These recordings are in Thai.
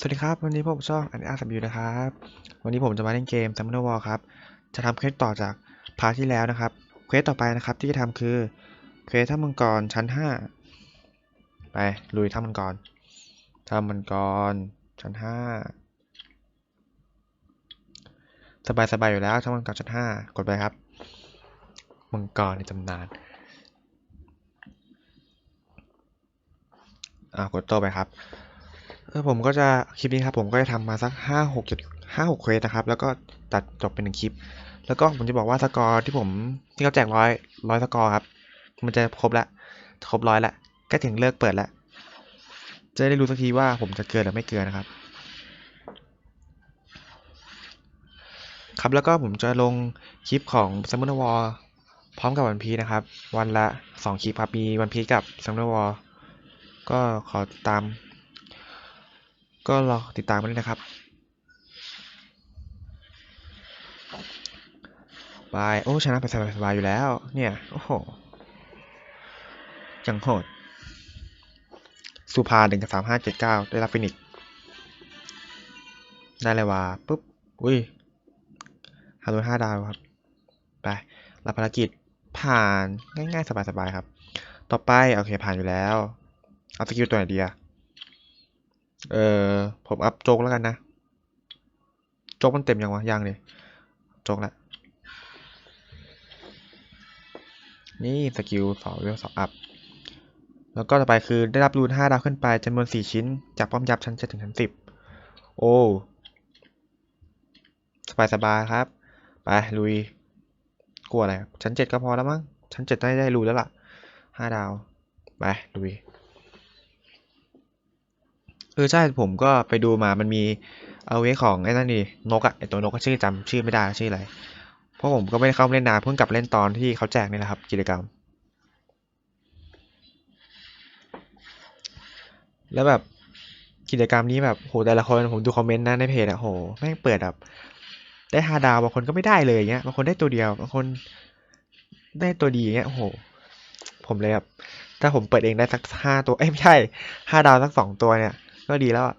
สวัสดีครับ วันนี้ผมช่องอันอาร์สบิวนะครับ วันนี้ผมจะมาเล่นเกม s u m m o n War ครับ จะทำเควสต่อจากพาร์ทที่แล้วนะครับ เควสต่อไปนะครับที่จะทำคือ เควสถ้ำมังกรชั้น 5 ไป ลุยถ้ำมังกรถ้ำมังกรชั้น 5 สบายสบายอยู่แล้วถ้ำมังกรชั้น 5 กดไปครับ มังกรในตำนานอ่ากดโตไปครับ ผมก็จะคลิปนี้ครับผมก็จะทำมาสักห้าหกจุดห้าหกเควสนะครับ แล้วก็ตัดจบเป็นหนึ่งคลิป แล้วก็ผมจะบอกว่าสกอร์ที่ผมที่เขาแจกร้อยร้อยสกอร์ครับ มันจะครบละครบร้อยละก็ถึงเลิกเปิดละจะได้รู้สักทีว่าผมจะเกินหรือไม่เกินนะครับ ครับแล้วก็ผมจะลงคลิปของ s u m m o n War พร้อมกับวันพีนะครับ วันละสองคลิปครับมีวันพีกับ s u m m o n War ก็ขอตาม ก็รอติดตามกันด้วยนะครับบาย โอ้ ชนะไปสบายๆอยู่แล้ว เนี่ย โอ้โห จังโหด สุภาหนึ่งกับสามห้าเจ็ดเก้าได้รับฟินิกได้เลยว่าปุ๊บ อุ้ยฮารุห้าดาวครับ ไป รับภารกิจ ผ่าน ง่ายๆ สบายๆ ครับ ต่อไป โอเค ผ่านอยู่แล้ว เอาสกิลตัวไหนดีอะ เออผมอัพโจกแล้วกันนะ โจกมันเต็มยังวะยังเลยโจกละนี่สกิลสองเวลสองอัพ แล้วก็ต่อไปคือได้รับรูนห้าดาวขึ้นไปจำนวนสี่ชิ้น จากป้อมยับชั้นเจ็ดถึงชั้นสิบโอ้สบายสบายครับ ไปลุยกลัวอะไรชั้นเจ็ดก็พอแล้วมั้งชั้นเจ็ดได้ได้รูนแล้วล่ะห้าดาว ไปลุย ออใช่ผมก็ไปดูมามันมีเอาเวของไอ้นั่นนี่นกอะไอตัวนกก็ชื่อจำชื่อไม่ได้ชื่ออะไร เพราะผมก็ไม่ได้เข้าเล่นนานเพิ่งกลับเล่นตอนที่เขาแจกนี่แหละครับ กิจกรรม แล้วแบบกิจกรรมนี้แบบโหแต่ละคนผมดูคอมเมนต์นะในเพจอะโหแม่งเปิดแบบได้ห้าดาวบางคนก็ไม่ได้เลยอย่างเงี้ยบางคนได้ตัวเดียวบางคนได้ตัวดีอย่างเงี้ยโอ้โห ผมเลยแบบถ้าผมเปิดเองได้สักห้าตัวเอ้ยไม่ใช่ห้าดาวสักสองตัวเนี่ย ก็ดีแล้วอะ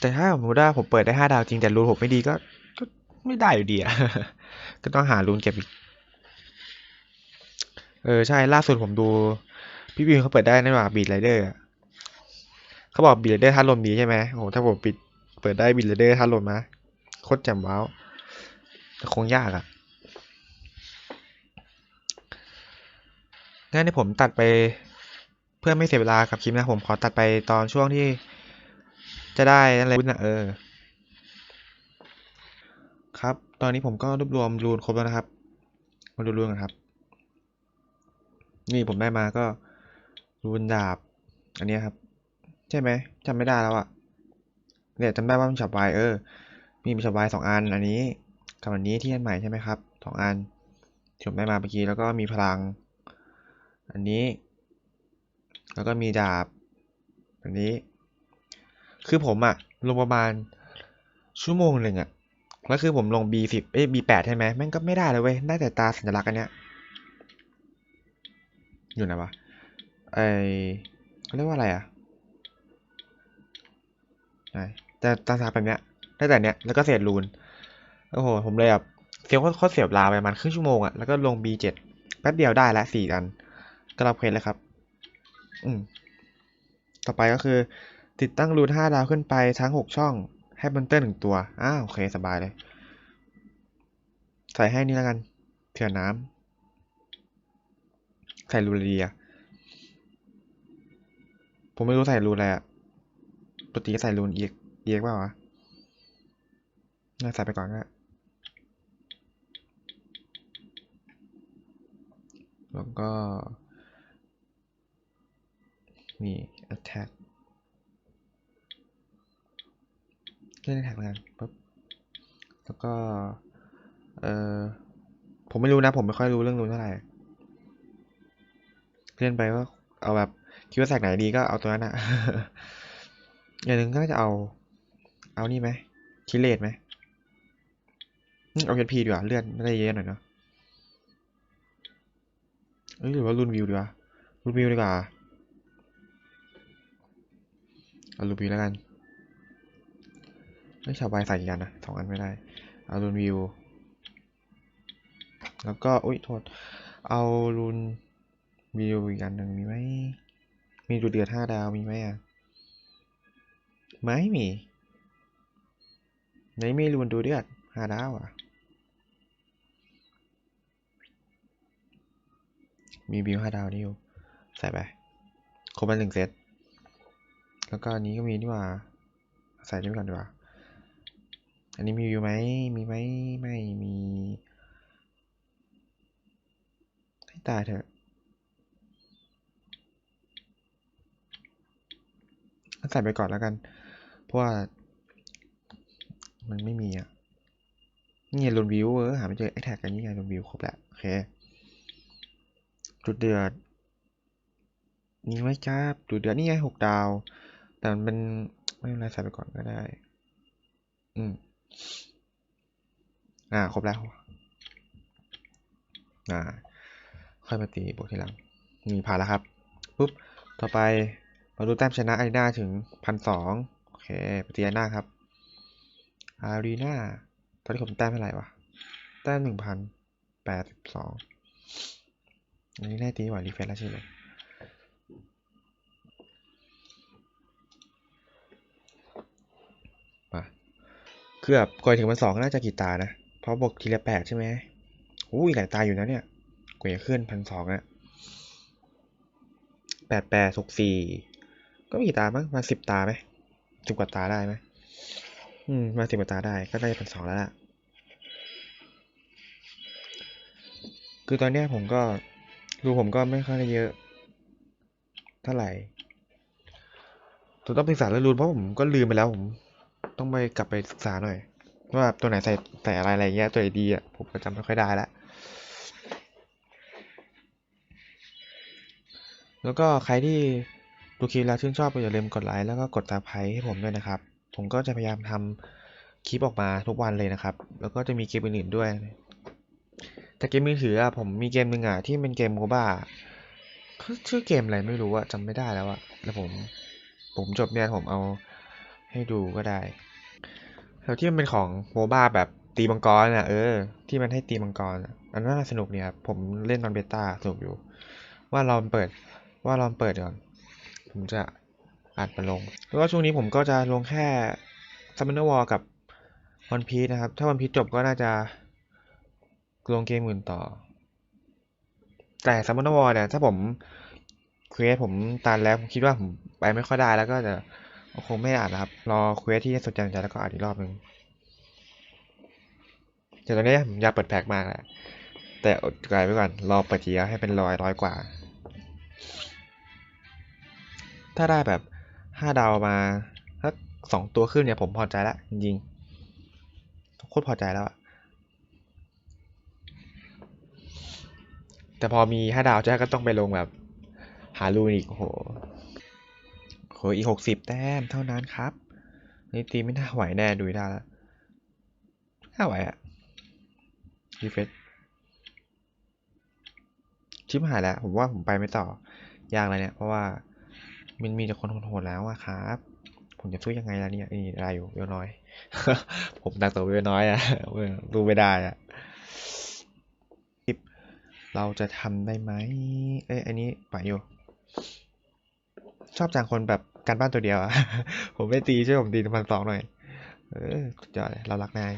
แต่ถ้าสมมติว่าผมเปิดได้ห้าดาวจริงแต่รูนผมไม่ดีก็ ก็ไม่ได้อยู่ดีอะก็ต้องหารูนเก็บอีก เออใช่ล่าสุดผมดู พี่วิวเขาเปิดได้นั่นหว่าบีดไรเดอร์เขาบอกบีดไรเดอร์ท่าลมดีใช่ไหมโอ้โหถ้าผมปิดเปิดได้บีดไรเดอร์ท่าลมนะโคตรแจ่มว้าวแต่คงยากอะงั้นที่ผมตัดไป พื่อไม่เสียเวลากับคลิปนะผมขอตัดไปตอนช่วงที่ จะได้นั่นเลยนะเออ ครับ ตอนนี้ผมก็รวบรวมรูนครบแล้วนะครับ มาดูรูนกันครับ นี่ผมได้มาก็รูนดาบ อันนี้ครับ ใช่ไหมจำไม่ได้แล้วอะเนี่ยจำได้ว่ามันฉับไวเออ มีมีฉับไวสองอัน อันนี้กับอันนี้ที่อันใหม่ใช่ไหมครับสองอันที่ผมได้มาเมื่อกี้แล้วก็มีพลัง อันนี้ แล้วก็มีดาบอันนี้ คือผมอะลงประมาณชั่วโมงหนึ่งอะแล้วคือผมลง B10 เอ้ย B8 ใช่ไหมแม่งก็ไม่ได้เลยเว้ย ได้แต่ตาสัญลักษณ์อันเนี้ย อยู่ไหนวะ ไอเขาเรียกว่าอะไรอะไหนแต่ตาสาแบบเนี้ย ได้แต่เนี้ย แล้วก็เศษรูน โอ้โห ผมเลยแบบเสียโคตรเสียบลาไปประมาณครึ่งชั่วโมงอะแล้วก็ลง B7 แป๊บเดียวได้ละสี่อัน ก็รับเควสเลยครับ อืม ต่อไปก็คือ ติดตั้งรูนห้าดาวขึ้นไปทั้งหกช่อง ให้บันเตอร์หนึ่งตัว อ้าวโอเคสบายเลย ใส่ให้นี่แล้วกันเผื่อน้ำใส่รูนอะไรดีอะผมไม่รู้ใส่รูอะไรอะปกติก็ใส่รูนเอียกเอียกเปล่าวะน่าใส่ไปก่อนก็แล้วก็ นี่ attack เล่น attack แล้วกันปุ๊บแล้วก็ เออผมไม่รู้นะ ผมไม่ค่อยรู้เรื่องรูนเท่าไหร่เล่นไปก็เอาแบบคิดว่าแสกไหนดีก็เอาตัวนั้นอะอย่างหนึ่งก็จะเอา เอานี่ไหมคิเลตไหมเอาเพชรพีดีกว่าเลื่อดไม่ได้เยอะหน่อยเนาะเอ้ยหรือว่ารุนวิวดีกว่ารุนวิวดีกว่า เอารูนวิวแล้วกันไม่ชาวใบใส่กี่กันนะสองอันไม่ได้ เอารูนวิว แล้วก็ อุ้ยโทษ เอารูนวิวอีกอันหนึ่งมีไหม มีจุดเดือดห้าดาวมีไหมอะ ไม่มีไหนมีรูนดูเดือดห้าดาวอะ มีวิวห้าดาวนี่อยู่ ใส่ไป ครบแล้วหนึ่งเซต แล้วก็อันนี้ก็มีนี่ว่า ใส่นี่ไปก่อนดีกว่า อันนี้มีวิวไหม มีไหม ไม่มี ให้ตายเถอะใส่ไปก่อนแล้วกัน เพราะว่า มันไม่มีอะ นี่ไงลนวิวเออหาไม่เจอไอ้แท็กอันนี้ไงลนวิวครบแล้วโอเค จุดเดือด นี่ไหมครับ จุดเดือดนี่ไงหกดาว แต่มันเป็นไม่เป็นไรใส่ไปก่อนก็ได้ อืม อ่า ครบแล้ว อ่า ค่อยมาตีบวกทีหลัง มีผ่านแล้วครับ ปุ๊บ ต่อไป มาดูแต้มชนะไอารีนาถึงพันสองโอเคไปตีอารีนาครับ อารีนาตอนนี้ผมแต้มเท่าไหร่วะ แต้มหนึ่งพันแปดสิบสองอันนี้ได้ตีกว่ารีเฟรชแล้วใช่ไหมมา เกือบก่อถึงพันสองน่าจะกี่ตานะ เพราะบวกทีละแปดใช่ไหมอุ้ยหลายตาอยู่นะเนี่ยกว่าจะขึ้นพันสองอะแปดแปดหกสี่ก็มีกี่ตามั้งมาสิบตาไหมสิบกว่าตาได้ไหมอืม มาสิบกว่าตาได้ก็ได้พันสองแล้วล่ะ คือตอนเนี้ยผมก็รูผมก็ไม่ค่อยได้เยอะ เท่าไหร่ตัวต้องศึกษาเรื่องรูนเพราะผมก็ลืมไปแล้วผม ต้องไปกลับไปศึกษาหน่อย ว่าตัวไหนใส่ใส่อะไรอะไรเงี้ยตัวไหนดีอะผมก็จำไม่ค่อยได้ละแล้วก็ใครที่ดูคลิปแล้วชื่นชอบก็อย่าลืมกดไลค์แล้วก็กดซับสไครต์ให้ผมด้วยนะครับ ผมก็จะพยายามทำคลิปออกมาทุกวันเลยนะครับ แล้วก็จะมีเกมอื่นๆด้วย แต่เกมมือถืออะผมมีเกมหนึ่งอะที่เป็นเกมโมบ้าชื่อเกมอะไรไม่รู้อะจำไม่ได้แล้วอะแล้วผมผมจบเนี่ยผมเอาให้ดูก็ได้ แล้วที่มันเป็นของโมบ้าแบบตีมังกรอะเออ ที่มันให้ตีมังกรอันนั้นน่าสนุกเนี่ยครับผมเล่นนอนเบต้าสนุกอยู่ ว่าลองเปิดว่าลองเปิดก่อน ผมจะอัดมาลง แล้วก็ช่วงนี้ผมก็จะลงแค่ซัมเมอร์วอลกับวันพีชนะครับ ถ้าวันพีชจบก็น่าจะลงเกมอื่นต่อ แต่ซัมเมอร์วอลเนี่ยถ้าผมเควสผมตันแล้วผมคิดว่าผมไปไม่ค่อยได้แล้วก็จะ คงไม่อ่านนะครับ รอเควสที่สนใจแล้วก็อ่านอีกรอบหนึ่งแต่ตอนนี้ผมอยากเปิดแพ็กมากแหละแต่อดใจไว้ก่อน รอเปิดทีแล้วให้เป็นร้อยร้อยกว่า ถ้าได้แบบห้าดาวมาถ้าสองตัวขึ้นเนี่ยผมพอใจแล้วจริงโคตรพอใจแล้วอะแต่พอมีห้าดาวเจ้ก็ต้องไปลงแบบ หารูนอีกโห หอีกหกสิบแต้มเท่านั้นครับนี่ตีไม่น่าไหวแน่ดูได้แล้วน่าไหวอะรีเฟซชิปหายแล้ว ผมว่าผมไปไม่ต่อยากเลยเนี่ย เพราะว่ามันมีแต่คนโหดแล้วอะครับ ผมจะสู้ยังไงล่ะเนี่ยนี่อะไรอยู่เวลน้อย ผมตักตัวเวลน้อยอะดูไม่ได้อะเราจะทำได้ไหมเอ้ยอันนี้ไปอยู่ ชอบจังคนแบบการบ้านตัวเดียวอะผมไม่ตีช่วยผมตีพันสองหน่อย เออสุดยอดเลยเรารักนาย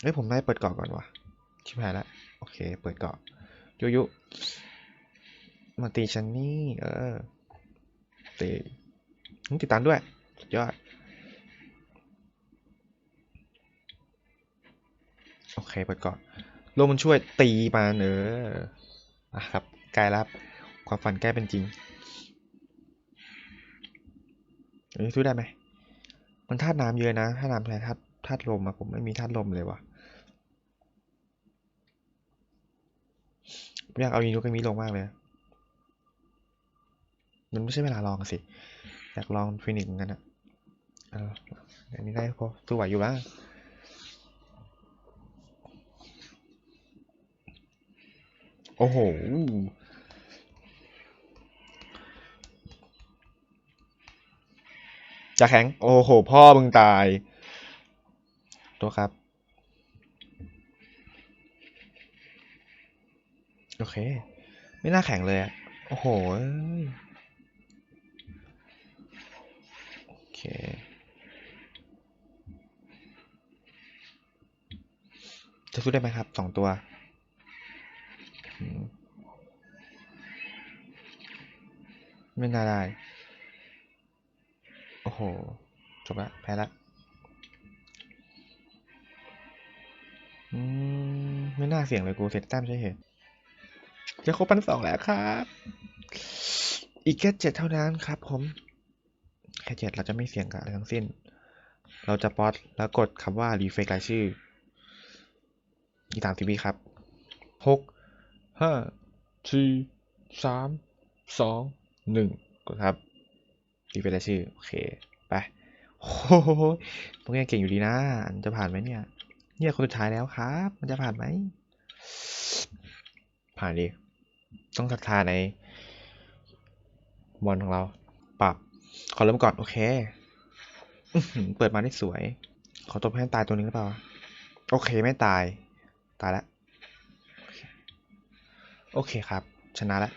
เอ้ยผมได้เปิดเกาะก่อนวะชิบหายละโอเค เปิดเกาะยุยุมาตีฉันนี่เออตีติดตามด้วยสุดยอดโอเคเปิดเกาะลมมันช่วยตีมาเนออะครับใกล้แล้วครับความฝันใกล้เป็นจริง อันนี้สู้ได้ไหม มันธาตุน้ำเยอะนะธาตุน้ำแทนธาตุธาตุลมอะผมไม่มีธาตุลมเลยว่ะอยากเอาอีนุกมีลงมากเลย มันไม่ใช่เวลาลองสิ อยากลองฟินิกเหมือนกันอะอออันนี้ได้พอสู้ไหวอยู่บ้างโอ้โห จะแข็ง โอ้โห พ่อมึงตาย ตัวครับ โอเค ไม่น่าแข็งเลยอะโอ้โห โอเคจะสู้ได้ไหมครับสองตัว ไม่น่าได้ อ้โห จบละ แพ้ละอืม ไม่น่าเสี่ยงเลยกูเสร็จแต้มใช่เหตุจะครบพันสองแล้วครับ อีกแค่เจ็ดเท่านั้นครับผม แค่เจ็ดเราจะไม่เสี่ยงกับอะไรทั้งสิ้น เราจะป๊อตแล้วกดคำว่ารีเฟกรายชื่อ อีกสามสิบวิครับหกห้าสี่สามสองหนึ่งกดครับ รีเฟกรายชื่อ โอเค ไปโอ้โหพวกนี้เก่งอยู่ดีนะมันจะผ่านไหมเนี่ย เนี่ยคนสุดท้ายแล้วครับ มันจะผ่านไหม ผ่านดิต้องศรัทธาในบอลของเรา ปรับ ขอเริ่มก่อน โอเค เปิดมาได้สวย ขอตบให้ตายตัวนึงหรือเปล่า โอเคไม่ตาย ตายแล้ว โอเคครับ ชนะแล้ว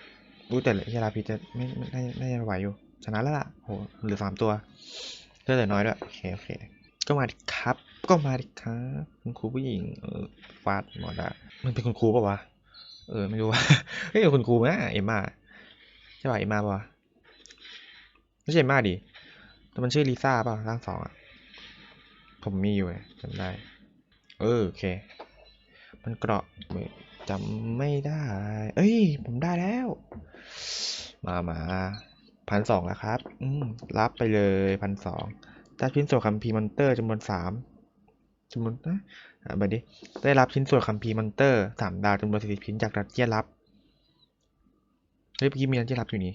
รู้แต่เฮลาพีจะไม่ไม่น่าน่ไหวอยู่ ชนะแล้วล่ะโหหลือสามตัวเลือดเหลือน้อยด้วย โอเค โอเค ก็มาดิครับ ก็มาดิครับ คุณครูผู้หญิง เออฟาดหมดอะมันเป็นคุณครูปะวะ เออ ไม่รู้ว่าเฮ้ยคุณครูไหมเอ็มมาใช่ป่ะเอ็มมาปะไม่ใช่เอ็มมาดิแต่มันชื่อลิซ่าป่ะร่างสองอะ ผมมีอยู่ไงจำได้ เออ โอเค มันเกราะจำไม่ได้ เอ้ย ผมได้แล้ว มามา พันสองแล้วครับ อืม รับไปเลยพันสองได้ชิ้นส่วนคัมภีร์มอนเตอร์จำนวนสามจำนวนนะอะไปดิได้รับชิ้นส่วนคัมภีร์มอนเตอร์สามดาวจำนวนสี่สิบชิ้นจากดัตเจียนรับ เฮ้ยเมื่อกี้มีดัตเจียนรับอยู่นี่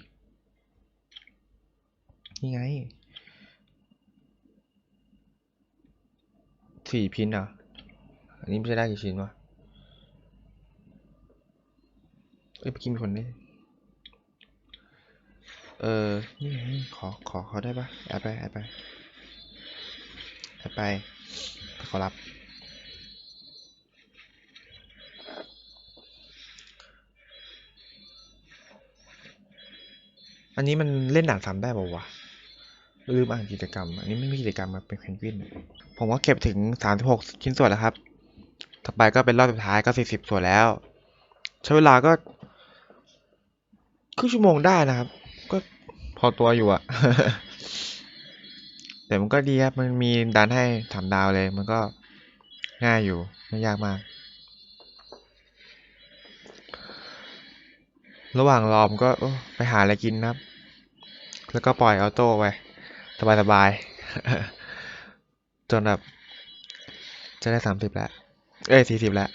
นี่ไงสี่พินเหรอะ อันนี้ไม่ใช่ได้กี่ชิ้นวะเอ้ยเมื่อกี้มีคนได้ เออ นี่ไงขอ ขอเขาได้ปะแอดไป แอดไป แอดไป ขอรับ อันนี้มันเล่นด่านซ้ำได้ป่าวะ ลืมอ่านกิจกรรม อันนี้ไม่มีกิจกรรมมาเป็นเพนกวิน ผมก็เก็บถึงสามสิบหกชิ้นส่วนแล้วครับ ต่อไปก็เป็นรอบสุดท้ายก็สี่สิบส่วนแล้ว ใช้เวลาก็ครึ่งชั่วโมงได้นะครับ ก็พอตัวอยู่อะแต่มันก็ดีครับ มันมีดันให้สามดาวเลย มันก็ง่ายอยู่ ไม่ยากมาก ระหว่างรอผมก็ไปหาอะไรกินนะครับ แล้วก็ปล่อยออโต้ไป สบายๆ จนแบบ จะได้สามสิบแล้ว เอ้ยสี่สิบแล้ว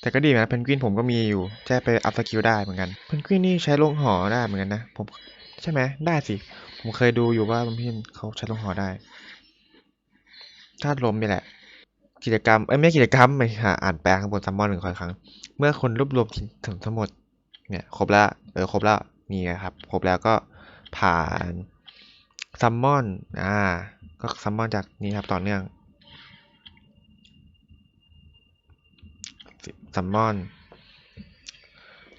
แต่ก็ดีนะเพนกวินผมก็มีอยู่แค่ไปอัพสกิลได้เหมือนกัน เพนกวินนี่ใช้ลงหอได้เหมือนกันนะ ผม ใช่ไหมได้สิ ผมเคยดูอยู่ว่าเพื่อนเขาใช้ลงหอได้ธาตุลมนี่แหละ กิจกรรม เอ้ยไม่กิจกรรมไม่หาอ่านแปลข้างบนซัมมอนหนึ่งคอยครั้ง เมื่อคนรวบรวมถึงทั้งหมด เนี่ย ครบแล้ว เออ ครบแล้ว นี่ไงครับ ครบแล้วก็ผ่านซัมมอน อ่า ก็ซัมมอนจากนี้ครับ ต่อเนื่องซัมมอน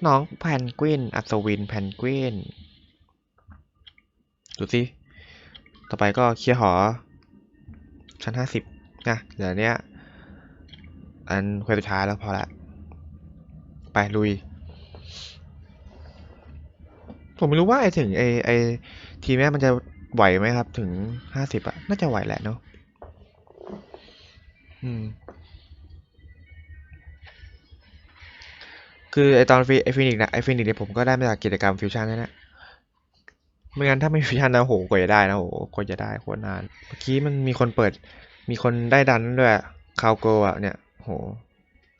น้องแพนกวิน อัศวินแพนกวิน ดูสิ ต่อไปก็เคลียร์หอ ชั้นห้าสิบนะเดี๋ยวเนี้ย อันเควสุดท้ายแล้วพอละ ไปลุย ผมไม่รู้ว่าไอถึงไอไอทีมเนี้ยมันจะไหวไหมครับ ถึงห้าสิบอะน่าจะไหวแหละเนาะอืมคือไอตอนฟีไอฟินิกนะไอฟินิกเนี่ยผมก็ได้มาจากกิจกรรมฟิวชั่นนั่นแหละ ไม่งั้นถ้าไม่ฟิวชั่นนะโหกว่าจะได้นะโหกว่าจะได้โคตรนาน เมื่อกี้มันมีคนเปิด มีคนได้ดันด้วยคาวโกอะเนี่ยโห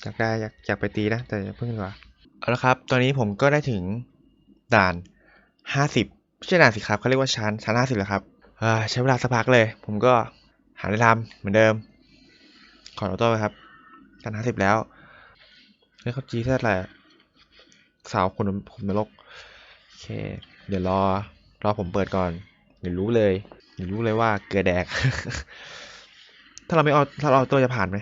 อยากได้อยากอยากไปตีนะ แต่เพิ่งดีกว่าเอาละครับ ตอนนี้ผมก็ได้ถึงด่านห้าสิบไม่ใช่ด่านสิครับเขาเรียกว่าชั้นชั้นห้าสิบแล้วครับใช้เวลาสักพักเลย ผมก็หาอะไรทำเหมือนเดิม ขออโต้ไปครับชั้นห้าสิบแล้วเฮ้ยเขาจีแท้อะไรอะสาวคนผมนรกโอเค เดี๋ยวรอ รอผมเปิดก่อนเดี๋ยวรู้เลยอย่ารู้เลยว่าเกลือแดก ถ้าเราไม่เอาถ้าเราเอาตัวจะผ่านไหม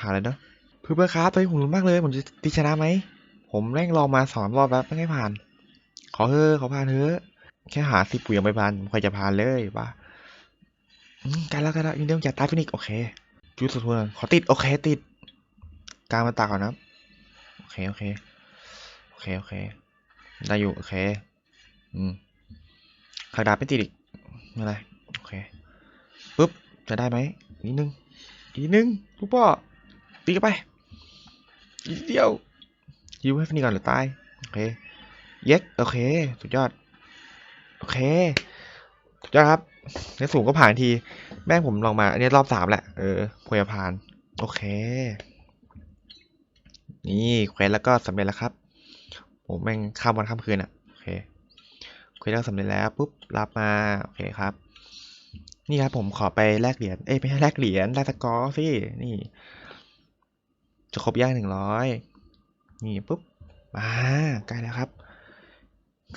ผ่านเลยเนอะเพื่อนเพื่อครับตอนนี้ผมรุ้นมากเลย ผมจะตีชนะไหมผมแม่งลองมาสองรอบแล้วไม่ให้ผ่าน ขอเถอะขอผ่านเถอะแค่หาสิบปุ๋ยยังไม่ผ่านผมใครจะผ่านเลยป่ะกันแล้วกันแล้วยินดีอย่าตายฟินิกโอเคจุดสุดทวนขอติดโอเคติดกลางมาตาก่อนนะโอเคโอเคโอเคโอเคได้อยู่โอเค อืม ขักดาบไม่ติดอีกไม่ไรโอเคปุ๊บจะได้ไหมอีนิดนึงอีกนิดนึงลูกพ่อตีกันไปอีกนิดเดียวยิวให้ฟินิกก่อนหรือตายโอเคเย็กโอเคสุดยอดโอเคสุดยอดครับในสูงก็ผ่านทีแม่งผมลองมาอันนี้รอบสามแหละเออควรจะผ่านโอเค นี่เควสแล้วก็สำเร็จแล้วครับผมแม่งข้ามวันข้ามคืนอะโอเค ควสแล้วสำเร็จแล้วปุ๊บรับมาโอเคครับ นี่ครับผมขอไปแลกเหรียญเอ้ยไม่ใช่แลกเหรียญแลกสกอร์สินี่ จะครบย่างหนึ่งร้อยนี่ปุ๊บมาใกล้แล้วครับ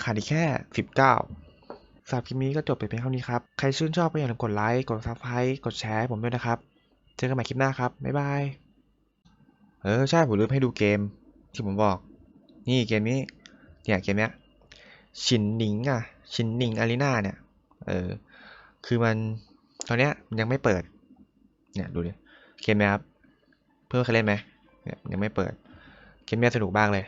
ขาดอีกแค่สิบเก้าสำหรับคลิปนี้ก็จบไปเพียงเท่านี้ครับ ใครชื่นชอบก็อย่าลืมกดไลค์กดซับสไครต์กดแชร์ผมด้วยนะครับ เจอกันใหม่คลิปหน้าครับ บ๊ายบาย เออ ใช่ ผมลืมให้ดูเกมที่ผมบอก นี่เกมนี้ เนี่ยเกมเนี้ย ชินนิงอะชินนิงอารีนาเนี่ย เออ คือมันตอนเนี้ยมันยังไม่เปิด เนี่ยดูดิ เกมไหมครับ เพื่อนเคยเล่นไหมเนี่ยยังไม่เปิด เกมเนี้ยสนุกมากเลย